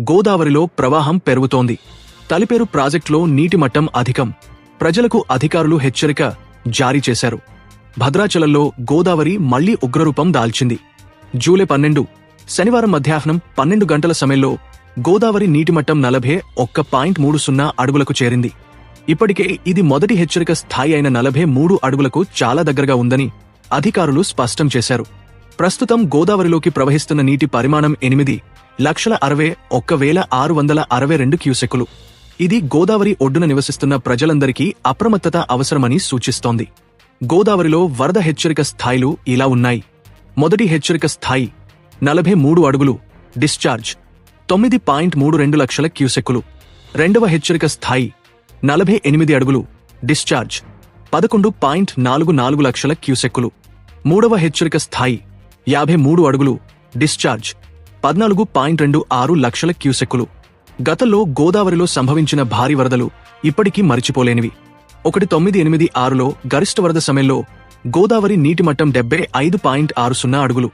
గోదావరిలో ప్రవాహం పెరుగుతోంది. తలిపేరు ప్రాజెక్టులో నీటి మట్టం అధికం. ప్రజలకు అధికారులు హెచ్చరిక జారీ చేశారు. భద్రాచలంలో గోదావరి మళ్ళీ ఉగ్రరూపం దాల్చింది. జూలై పన్నెండు శనివారం మధ్యాహ్నం పన్నెండు గంటల సమయంలో గోదావరి నీటిమట్టం నలభై ఒక్క పాయింట్ మూడు సున్నా అడుగులకు చేరింది. ఇప్పటికే ఇది మొదటి హెచ్చరిక స్థాయి అయిన నలభై మూడు అడుగులకు చాలా దగ్గరగా ఉందని అధికారులు స్పష్టం చేశారు. ప్రస్తుతం గోదావరిలోకి ప్రవహిస్తున్న నీటి పరిమాణం ఎనిమిది లక్షల అరవై ఒక్క వేల ఆరు వందల అరవై రెండు క్యూసెక్కులు. ఇది గోదావరి ఒడ్డున నివసిస్తున్న ప్రజలందరికీ అప్రమత్తత అవసరమని సూచిస్తోంది. గోదావరిలో వరద హెచ్చరిక స్థాయిలు ఇలా ఉన్నాయి. మొదటి హెచ్చరిక స్థాయి నలభై మూడు అడుగులు డిశ్చార్జ్ తొమ్మిది పాయింట్ మూడు రెండు లక్షల క్యూసెక్కులు. రెండవ హెచ్చరిక స్థాయి నలభై ఎనిమిది అడుగులు డిశ్చార్జ్ పదకొండు పాయింట్ నాలుగు నాలుగు లక్షల క్యూసెక్కులు. మూడవ హెచ్చరిక స్థాయి యాభై మూడు అడుగులు డిశ్చార్జ్. పద్నాలుగు పాయింట్ రెండు ఆరు లక్షల క్యూసెక్కులు. గతంలో గోదావరిలో సంభవించిన భారీ వరదలు ఇప్పటికీ మరిచిపోలేనివి. ఒకటి తొమ్మిది ఎనిమిది ఆరులో గరిష్ట వరద సమయంలో గోదావరి నీటి మట్టం డెబ్బై ఐదు పాయింట్ ఆరు సున్నా అడుగులు.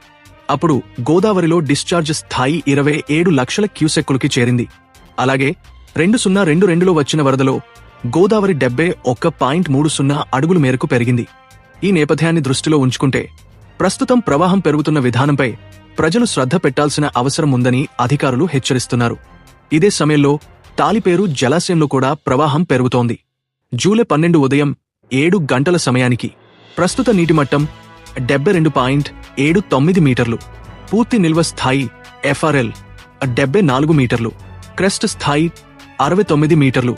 అప్పుడు గోదావరిలో డిశ్చార్జ్ స్థాయి ఇరవై ఏడు లక్షల క్యూసెక్కులకి చేరింది. అలాగే రెండు సున్నా రెండు రెండులో వచ్చిన వరదలో గోదావరి డెబ్బై ఒక్క పాయింట్ మూడు సున్నా అడుగుల మేరకు పెరిగింది. ఈ నేపథ్యాన్ని దృష్టిలో ఉంచుకుంటే ప్రస్తుతం ప్రవాహం పెరుగుతున్న విధానంపై ప్రజలు శ్రద్ధ పెట్టాల్సిన అవసరం ఉందని అధికారులు హెచ్చరిస్తున్నారు. ఇదే సమయంలో తాలిపేరు జలాశయంలో కూడా ప్రవాహం పెరుగుతోంది. జూలై పన్నెండు ఉదయం ఏడు గంటల సమయానికి ప్రస్తుత నీటిమట్టం డెబ్బై రెండు పాయింట్ ఏడు తొమ్మిది మీటర్లు పూర్తి నిల్వ స్థాయి ఎఫ్ఆర్ఎల్ డెబ్బై నాలుగు మీటర్లు క్రెస్ట్ స్థాయి అరవై తొమ్మిది మీటర్లు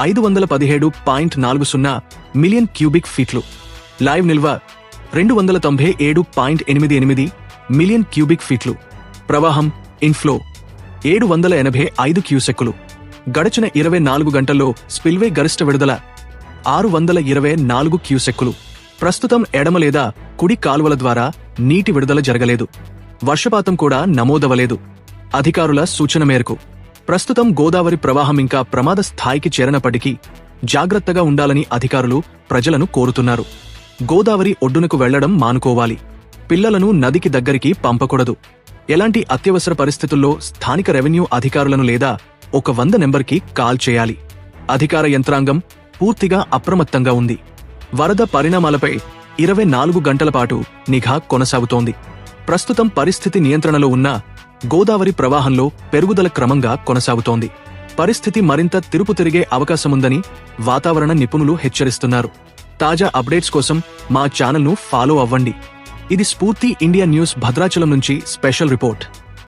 ఐదు వందల పదిహేడు పాయింట్ నాలుగు సున్నా మిలియన్ క్యూబిక్ ఫీట్లు లైవ్ నిల్వ రెండు వందల తొంభై ఏడు పాయింట్ ఎనిమిది ఎనిమిది మిలియన్ క్యూబిక్ ఫీట్లు. ప్రవాహం ఇన్ఫ్లో. ఏడు వందల ఎనభై ఐదు క్యూసెక్కులు. గడచిన ఇరవై నాలుగు గంటల్లో స్పిల్వే గరిష్ట విడుదల ఆరు వందల ఇరవై నాలుగు క్యూసెక్కులు. ప్రస్తుతం ఎడమ లేదా కుడి కాలువల ద్వారా నీటి విడుదల జరగలేదు. వర్షపాతం కూడా నమోదవలేదు. అధికారుల సూచన మేరకు. ప్రస్తుతం గోదావరి ప్రవాహం ఇంకా ప్రమాద స్థాయికి చేరనప్పటికీ జాగ్రత్తగా ఉండాలని అధికారులు ప్రజలను కోరుతున్నారు. గోదావరి ఒడ్డునకు వెళ్ళడం మానుకోవాలి. పిల్లలను నదికి దగ్గరికి పంపకూడదు. ఎలాంటి అత్యవసర పరిస్థితుల్లో స్థానిక రెవెన్యూ అధికారులను లేదా ఒక వంద నెంబర్కి కాల్ చేయాలి. అధికార యంత్రాంగం పూర్తిగా అప్రమత్తంగా ఉంది. వరద పరిణామాలపై ఇరవై నాలుగు గంటల పాటు నిఘా కొనసాగుతోంది. ప్రస్తుతం పరిస్థితి నియంత్రణలో ఉన్న గోదావరి ప్రవాహంలో పెరుగుదల క్రమంగా కొనసాగుతోంది. పరిస్థితి మరింత తిరుపు తిరిగే అవకాశముందని వాతావరణ నిపుణులు హెచ్చరిస్తున్నారు. తాజా అప్డేట్స్ కోసం మా ఛానల్ను ఫాలో అవ్వండి. ఇది స్ఫూర్తి ఇండియా న్యూస్ భద్రాచలం నుంచి స్పెషల్ రిపోర్ట్.